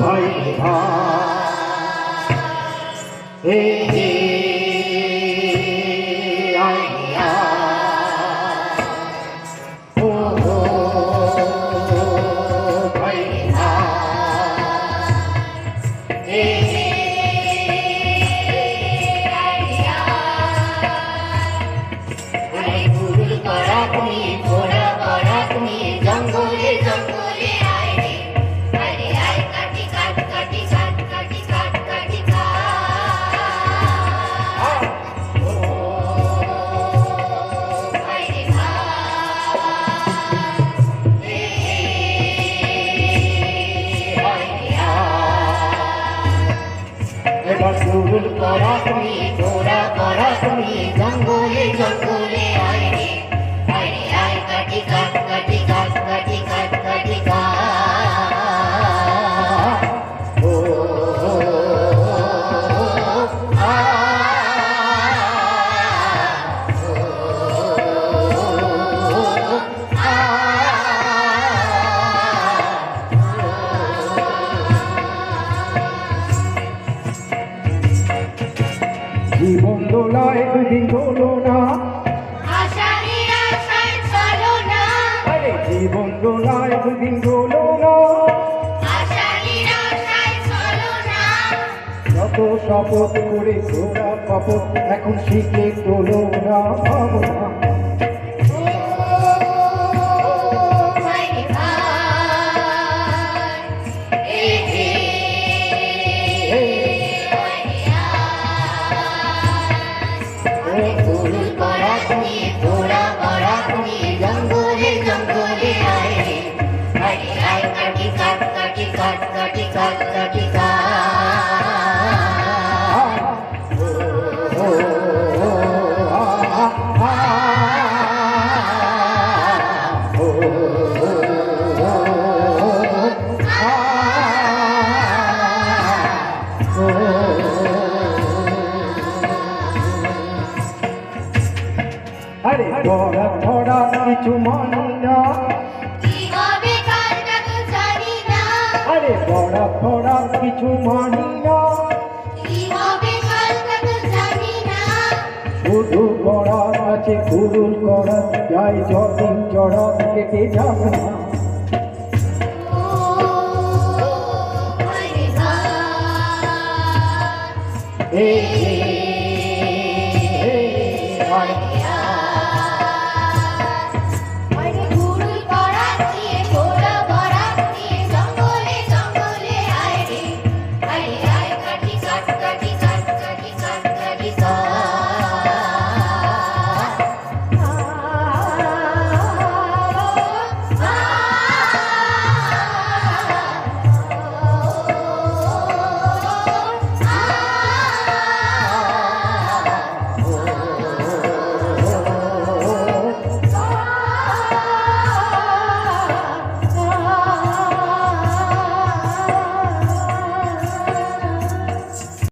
ভাই ভাই। এবার ফুল করা তুমি ঘোড়া করা তুমি জঙ্গলে জঙ্গলে জীবন দোলায় দুদিন দোলো না। জীবন দোলায় দুদিন দোলো না। যত শপথ করে ঘোরা কপট এখন শিখে তোলো না। ভাবনা ও আরে ধরা ধরা কিছু মানি না। কিছু মানি না। শুধু করা আছে ফুরুল করা যাই যতদিন চড়া কেটে যাব না। Hey, hey.